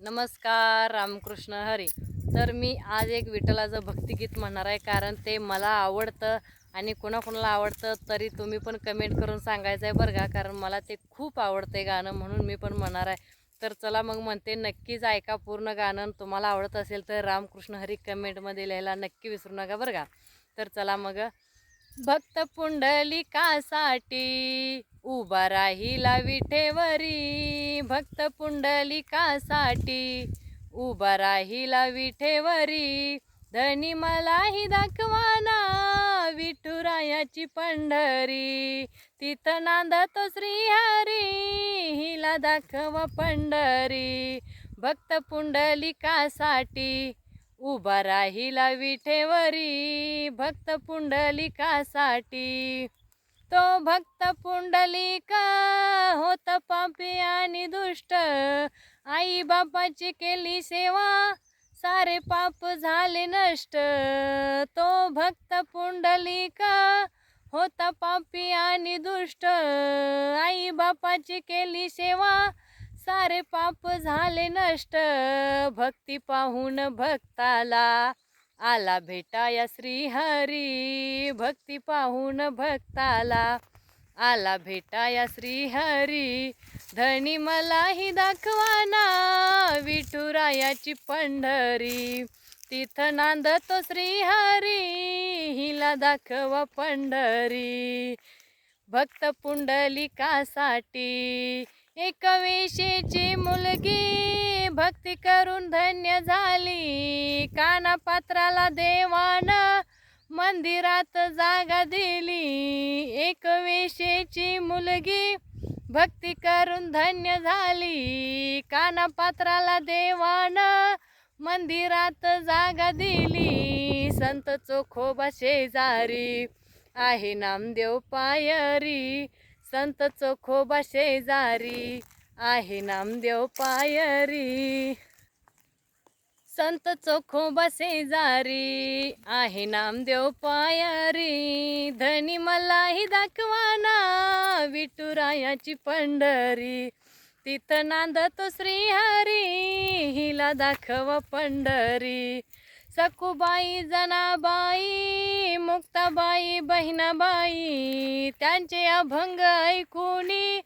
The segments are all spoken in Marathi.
नमस्कार रामकृष्ण हरी. तर मी आज एक विठ्ठलाचं भक्तिगीत म्हणणार आहे कारण ते मला आवडतं आणि कोणाकोणाला आवडतं तरी तुम्ही पण कमेंट करून सांगायचं आहे बरं का कारण मला ते खूप आवडते गाणं म्हणून मी पण म्हणणार आहे. तर चला मग म्हणते नक्कीच ऐका पूर्ण गाणं आणि तुम्हाला आवडत असेल तर रामकृष्ण हरी कमेंटमध्ये लिहायला नक्की विसरू नका बरं का. तर चला मग भक्त पुंडलिकासाठी उभा राहिला विठेवरी. भक्त पुंडलिकासाठी उभा राहिला विठेवरी. धनी मलाही दाखवाना विठुरायाची पंढरी. तिथं नांदतो श्रीहरी हिला दाखवा पंढरी. भक्त पुंडलिकासाठी उभा राहिला विठेवरी भक्त पुंडलिकासाठी. तो भक्त पुंडलिका होत पापी आणि दुष्ट. आई बापाची केली सेवा सारे पाप झाले नष्ट. तो भक्त पुंडलिका होता पापी आणि दुष्ट. आई बापाची केली सेवा सारे पाप झाले नष्ट. भक्ती पाहून भक्ताला आला भेटाया श्रीहरी. भक्ती पाहून भक्ताला आला भेटाया श्रीहरी. धनी मलाही दाखवाना विठुरायाची पंढरी. तिथं नांदतो श्रीहरी हिला दाखवा पंढरी. भक्त पुंडलिकासाठी एक वेशेची मुलगी भक्ती करून धन्य झाली. कानापात्राला देवान मंदिरात जागा दिली. एक वेशेची मुलगी भक्ती करून धन्य झाली. कानापात्राला देवान मंदिरात जागा दिली. संत चोखोबा शेजारी आहे नामदेव पायरी. संत चोखोबा शेजारी आहे नामदेव पायरी. संत चोखोबा शेजारी आहे नामदेव पायरी. धनी मलाही दाखवाना विठुरायाची पंढरी. तिथं नांदतो श्रीहरी हिला दाखवा पंढरी. सखुबाई जनाबाई मुक्ताबाई बहिणाबाई त्यांचे अभंग ऐकूनी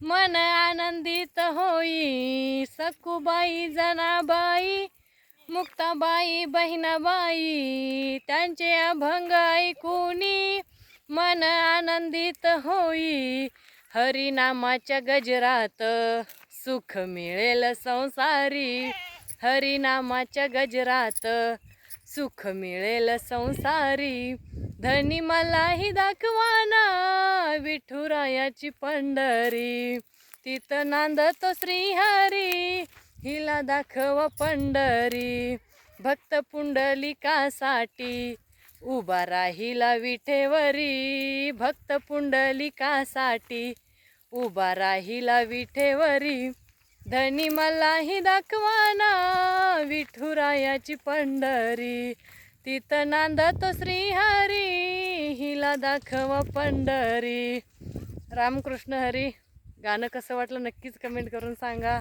मन आनंदित होई. सखूबाई जनाबाई मुक्ताबाई बहिणाबाई त्यांचे अभंग ऐकूनी मन आनंदित होई. हरिनामाच्या गजरात सुख मिळेल संसारी. हरिनामाच्या गजरात सुख मिळेल संसारी. धनी मलाही दाखवाना विठुरायाची पंढरी. तिथं नांदतो श्रीहरी हिला दाखव पंढरी. भक्त पुंडलिकासाठी उभा राहिला विठेवरी. भक्त पुंडलिकासाठी उभा राहिला विठेवरी. धनी मलाही दाखवाना विठुरायाची पंढरी. तिथं नांदतो श्रीहरी हिला दाखवा पंढरी. रामकृष्ण हरी गाणं कसं वाटलं नक्कीच कमेंट करून सांगा.